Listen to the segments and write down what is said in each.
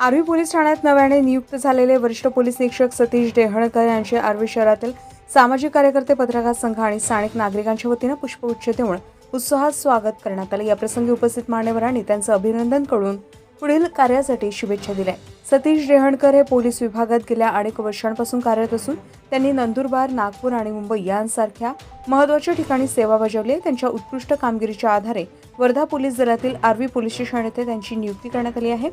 Arvi police ठाण्यात नव्याने नियुक्त झालेले वरिष्ठ पोलीस निरीक्षक सतीश डेहणकर यांचे आर्वी शहरातील सामाजिक कार्यकर्ते पत्रकार संघ आणि स्थानिक नागरिकांच्या वतीनं पुष्पगुच्छ देऊन उत्साहात स्वागत करण्यात आले. याप्रसंगी उपस्थित मान्यवरांनी त्यांचं अभिनंदन करून पुढील कार्यासाठी शुभेच्छा दिल्या. सतीश रेहणकर हे पोलीस विभागात गेल्या अनेक वर्षांपासून कार्यरत असून त्यांनी नंदुरबार नागपूर आणि मुंबई यांसारख्या महत्त्वाच्या ठिकाणी सेवा बजावली आहे. त्यांच्या उत्कृष्ट कामगिरीच्या आधारे वर्धा पोलीस दलातील आर्वी पोलीस स्टेशन येथे त्यांची नियुक्ती करण्यात आली आहे.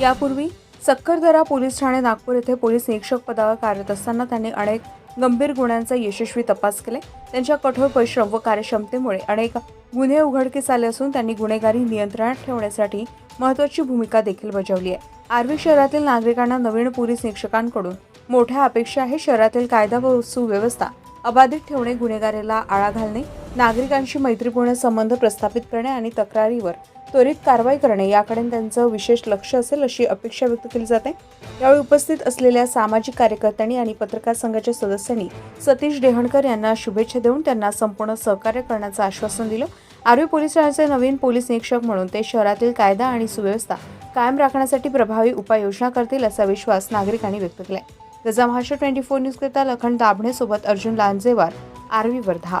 यापूर्वी सक्करदरा पोलीस ठाणे नागपूर येथे पोलीस निरीक्षक पदावर कार्यरत असताना त्यांनी अनेक गंभीर गुन्ह्यांचा यशस्वी तपास केले. त्यांच्या कठोर परिश्रम व कार्यक्षमतेमुळे अनेक गुन्हे उघडकीस आले असून त्यांनी गुन्हेगारी नियंत्रणात ठेवण्यासाठी महत्त्वाची भूमिका देखील बजावली आहे. आर्वी शहरातील नागरिकांना नवीन पोलीस निरीक्षकांकडून मोठ्या अपेक्षा आहे. शहरातील कायदा व सुव्यवस्था अबाधित ठेवणे गुन्हेगारीला आळा घालणे नागरिकांशी मैत्रीपूर्ण संबंध प्रस्थापित करणे आणि तक्रारीवर त्वरित कारवाई करणे याकडे त्यांचं विशेष लक्ष असेल अशी अपेक्षा व्यक्त केली जाते. यावेळी उपस्थित असलेल्या सामाजिक कार्यकर्त्यांनी आणि पत्रकार संघाच्या सदस्यांनी सतीश डेहणकर यांना शुभेच्छा देऊन त्यांना संपूर्ण सहकार्य करण्याचं आश्वासन दिलं. आर्वी पोलीस ठाण्याचे नवीन पोलीस निरीक्षक म्हणून ते शहरातील कायदा आणि सुव्यवस्था कायम राखण्यासाठी प्रभावी उपाययोजना करतील असा विश्वास नागरिकांनी व्यक्त केला गजा महाराष्ट्र ट्वेंटी फोर न्यूजकरिता लखन दाभणेसोबत अर्जुन लांजेवार आर्वी वर्धा.